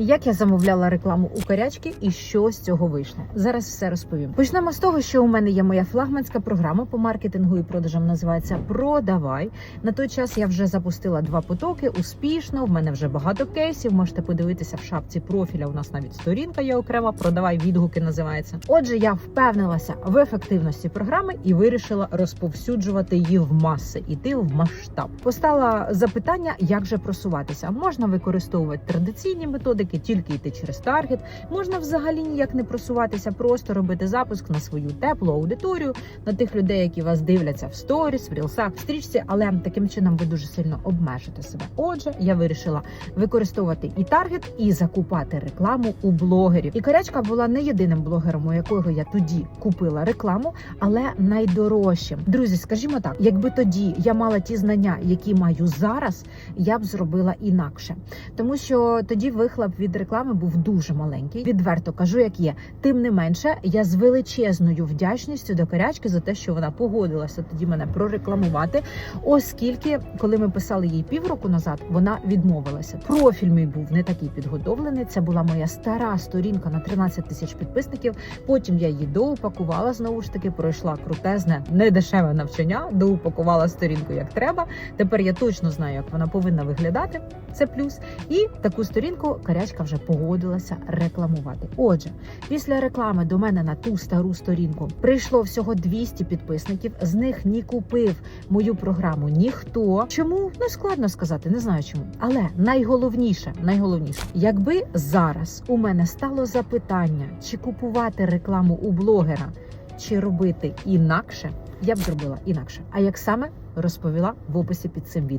Як я замовляла рекламу у карячки і що з цього вийшло? Зараз все розповім. Почнемо з того, що у мене є моя флагманська програма по маркетингу і продажам. Називається Продавай. На той час я вже запустила два потоки успішно. В мене вже багато кейсів. Можете подивитися в шапці профіля. У нас навіть сторінка є окрема. Продавай відгуки називається. Отже, я впевнилася в ефективності програми і вирішила розповсюджувати її в маси, іти в масштаб. Постала запитання, як же просуватися. Можна використовувати традиційні методики, тільки йти через таргет. Можна взагалі ніяк не просуватися, просто робити запуск на свою теплу аудиторію, на тих людей, які вас дивляться в сторіс, в рілсах, в стрічці, але таким чином ви дуже сильно обмежите себе. Отже, я вирішила використовувати і таргет, і закупати рекламу у блогерів. І корячка була не єдиним блогером, у якого я тоді купила рекламу, але найдорожчим. Друзі, скажімо так, якби тоді я мала ті знання, які маю зараз, я б зробила інакше, тому що тоді вихлоп від реклами був дуже маленький. Відверто кажу, як є. Тим не менше, я з величезною вдячністю до корячки за те, що вона погодилася тоді мене прорекламувати. Оскільки, коли ми писали їй півроку назад, вона відмовилася. Профіль мій був не такий підготовлений. Це була моя стара сторінка на 13 тисяч підписників. Потім я її доупакувала знову ж таки, пройшла крутезне, недешеве навчання, доупакувала сторінку як треба. Тепер я точно знаю, як вона повинна виглядати. Це плюс. І таку сторінку карячка вже погодилася рекламувати. Отже, після реклами до мене на ту стару сторінку прийшло всього 200 підписників. З них ні купив мою програму ніхто. Чому не складно сказати, не знаю чому. Але найголовніше, найголовніше, якби зараз у мене стало запитання, чи купувати рекламу у блогера, чи робити інакше, я б зробила інакше. А як саме розповіла в описі під цим відео.